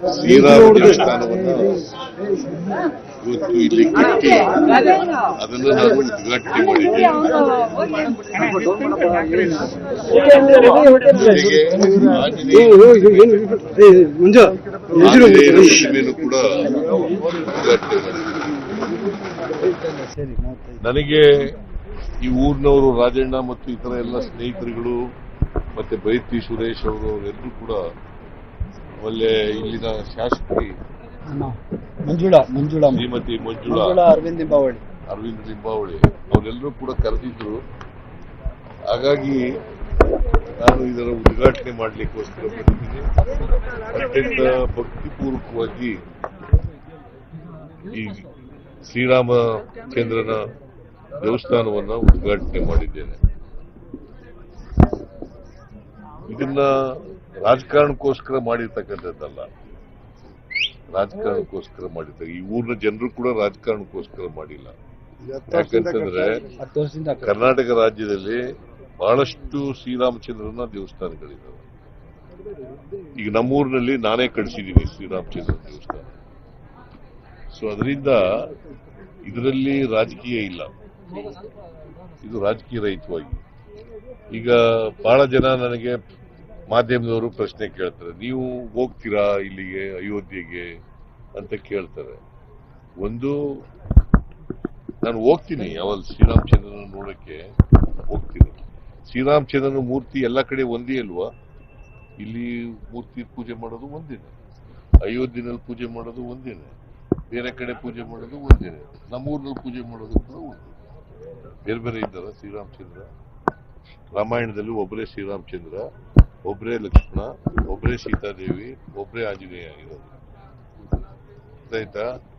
ಶ್ರೀರಾಮ ದೇವಸ್ಥಾನವನ್ನು ಇವತ್ತು ಇಲ್ಲಿ ಕಟ್ಟಿ ಕೂಡ ನನಗೆ ಈ ಊರಿನವರು ರಾಜಣ್ಣ ಮತ್ತು ಇತರ ಎಲ್ಲ ಸ್ನೇಹಿತರುಗಳು, ಮತ್ತೆ ಬೈತಿ ಸುರೇಶ್ ಅವರು ಎಲ್ಲರೂ ಕೂಡ ಒಳ್ಳೆ ಇಲ್ಲಿನ ಶಾಸಕಿ? ಮಂಜುಳಾ ಮಂಜುಳಾ. ಶ್ರೀಮತಿ ಮಂಜುಳಾ. ಅರವಿಂದ್ ನಿಂಬಾವಳಿ. ಅರವಿಂದ್ ಲಿಂಬಾವಳಿ ಅವರೆಲ್ಲರೂ ಕೂಡ ಕರೆದಿದ್ರು. ಹಾಗಾಗಿ ನಾನು ಇದರ ಉದ್ಘಾಟನೆ ಮಾಡಲಿಕ್ಕೋಸ್ಕರ ಬಂದಿದ್ದೀನಿ. ಅತ್ಯಂತ ಭಕ್ತಿಪೂರ್ವಕವಾಗಿ ಈ ಶ್ರೀರಾಮಚಂದ್ರನ ದೇವಸ್ಥಾನವನ್ನ ಉದ್ಘಾಟನೆ ಮಾಡಿದ್ದೇನೆ. ಇದನ್ನ ರಾಜಕಾರಣಕ್ಕೋಸ್ಕರ ಮಾಡಿರ್ತಕ್ಕಂಥದ್ದಲ್ಲ. ರಾಜಕಾರಣಕ್ಕೋಸ್ಕರ ಮಾಡಿರ್ತಾರೆ ಈ ಊರಿನ ಜನರು ಕೂಡ ರಾಜಕಾರಣಕ್ಕೋಸ್ಕರ ಮಾಡಿಲ್ಲ. ಯಾಕಂತಂದ್ರೆ ಕರ್ನಾಟಕ ರಾಜ್ಯದಲ್ಲಿ ಬಹಳಷ್ಟು ಶ್ರೀರಾಮಚಂದ್ರನ ದೇವಸ್ಥಾನಗಳಿದ್ದಾವೆ ಈಗ ನಮ್ಮೂರಿನಲ್ಲಿ ನಾನೇ ಕಳಿಸಿದ್ದೀನಿ ಶ್ರೀರಾಮಚಂದ್ರ ದೇವಸ್ಥಾನ. ಸೊ ಅದರಿಂದ ಇದರಲ್ಲಿ ರಾಜಕೀಯ ಇಲ್ಲ. ಇದು ರಾಜಕೀಯ ರಹಿತವಾಗಿ. ಈಗ ಬಹಳ ಜನ ನನಗೆ ಮಾಧ್ಯಮದವರು ಪ್ರಶ್ನೆ ಕೇಳ್ತಾರೆ, ನೀವು ಹೋಗ್ತೀರಾ ಇಲ್ಲಿಗೆ, ಅಯೋಧ್ಯೆಗೆ? ಅಂತ ಕೇಳ್ತಾರೆ. ಒಂದು, ನಾನು ಹೋಗ್ತೀನಿ ಯಾವಾಗ ಶ್ರೀರಾಮಚಂದ್ರನ ನೋಡಕ್ಕೆ ಹೋಗ್ತೀನಿ. ಶ್ರೀರಾಮಚಂದ್ರನ ಮೂರ್ತಿ ಎಲ್ಲ ಕಡೆ ಒಂದೇ ಅಲ್ವಾ? ಇಲ್ಲಿ ಮೂರ್ತಿ ಪೂಜೆ ಮಾಡೋದು ಒಂದೇನೆ. ಅಯೋಧ್ಯೆನಲ್ಲಿ ಪೂಜೆ ಮಾಡೋದು ಒಂದೇನೆ. ಬೇರೆ ಕಡೆ ಪೂಜೆ ಮಾಡೋದು ಒಂದೇನೆ. ನಮ್ಮೂರಿನಲ್ಲಿ ಪೂಜೆ ಮಾಡೋದು ಕೂಡ ಒಂದೇ. ಬೇರೆ ಬೇರೆ ಇದ್ದಾರ ಶ್ರೀರಾಮಚಂದ್ರ? ರಾಮಾಯಣದಲ್ಲಿ ಒಬ್ಬರೇ ಶ್ರೀರಾಮಚಂದ್ರ. ಒಬ್ಬರೇ ಲಕ್ಷ್ಮಣ ಒಬ್ಬರೇ ಸೀತಾದೇವಿ ಒಬ್ಬರೇ ಆಂಜನೇಯ ಇರೋದು. ಆಯ್ತಾ?